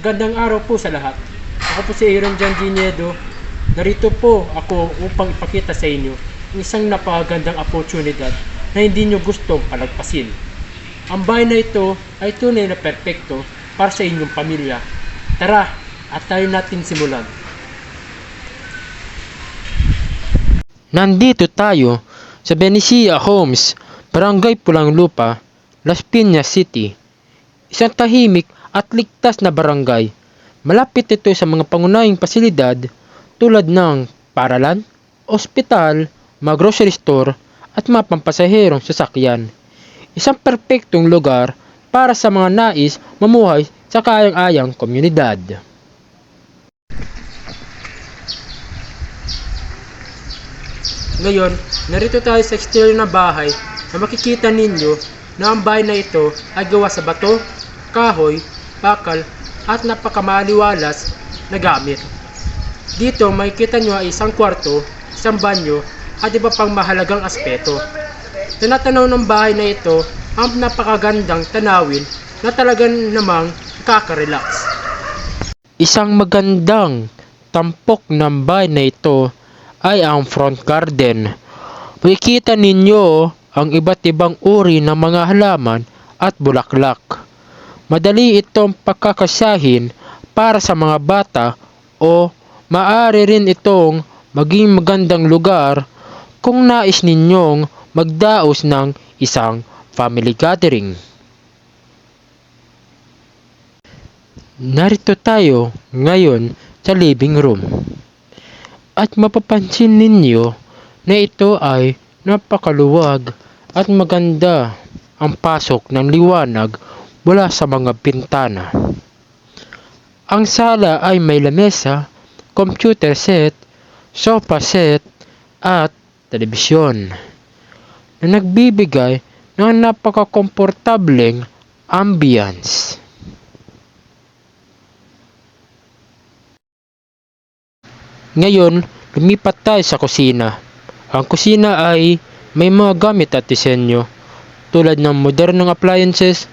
Magandang araw po sa lahat. Ako po si Aaron John Ginedo. Narito po ako upang ipakita sa inyo ang isang napakagandang oportunidad na hindi nyo gustong palagpasin. Ang bahay na ito ay tunay na perpekto para sa inyong pamilya. Tara, at tayo natin simulan. Nandito tayo sa Benicia Homes, Barangay Pulang Lupa, Las Piñas City. Isang tahimik at ligtas na barangay. Malapit ito sa mga pangunahing pasilidad tulad ng paralan, ospital, mga grocery store at mga pampasaherong sasakyan. Isang perpektong lugar para sa mga nais mamuhay sa kayang-ayang komunidad. Ngayon, narito tayo sa exterior na bahay na makikita ninyo na ang bahay na ito ay gawa sa bato, kahoy, bakal at napakamaliwalas na gamit. Dito makikita nyo ay isang kwarto, isang banyo at iba pang mahalagang aspeto. Tinatanaw ng bahay na ito ang napakagandang tanawin na talagang namang kakarelax. Isang magandang tampok ng bahay na ito ay ang front garden. Makikita ninyo ang iba't ibang uri ng mga halaman at bulaklak. Madali itong pagkakasahin para sa mga bata o maaari rin itong maging magandang lugar kung nais ninyong magdaos ng isang family gathering. Narito tayo ngayon sa living room. At mapapansin ninyo na ito ay napakaluwag at maganda ang pasok ng liwanag mula sa mga pintana. Ang sala ay may lamesa, computer set, sofa set, at telebisyon na nagbibigay ng napakakomportableng ambience. Ngayon, lumipat tayo sa kusina. Ang kusina ay may mga gamit at disenyo tulad ng modernong appliances,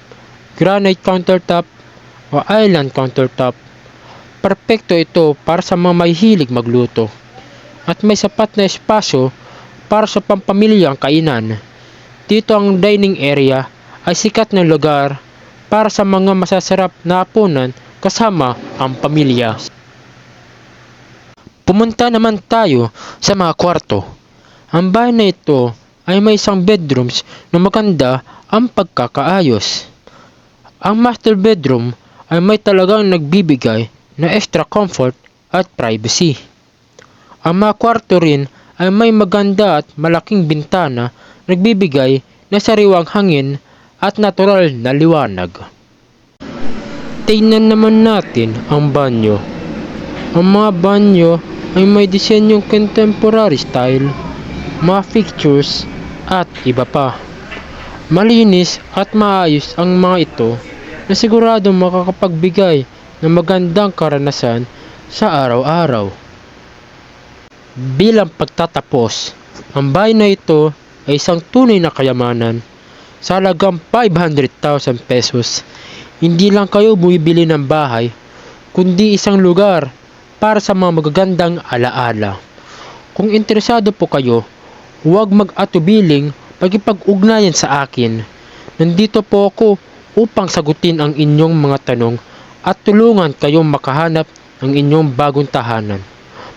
granite countertop o island countertop. Perpekto ito para sa mga mahihilig magluto at may sapat na espasyo para sa pampamilyang kainan. Dito ang dining area ay sikat na lugar para sa mga masasarap na hapunan kasama ang pamilya. Pumunta naman tayo sa mga kwarto. Ang bahay na ito ay may isang bedrooms na maganda ang pagkakaayos. Ang master bedroom ay may talagang nagbibigay na extra comfort at privacy. Ang mga kwarto rin ay may maganda at malaking bintana nagbibigay na sariwang hangin at natural na liwanag. Tingnan naman natin ang banyo. Ang mga banyo ay may disenyong contemporary style, mga fixtures, at iba pa. Malinis at maayos ang mga ito na sigurado makakapagbigay ng magandang karanasan sa araw-araw. Bilang pagtatapos, ang bahay na ito ay isang tunay na kayamanan sa halagang 500,000 pesos. Hindi lang kayo bumibili ng bahay, kundi isang lugar para sa mga magagandang alaala. Kung interesado po kayo, huwag mag-atubiling pagkipag-ugnayan sa akin. Nandito po ako upang sagutin ang inyong mga tanong at tulungan kayong makahanap ng inyong bagong tahanan.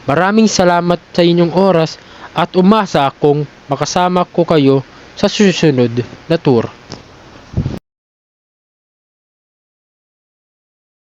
Maraming salamat sa inyong oras at umasa akong makasama ko kayo sa susunod na tour.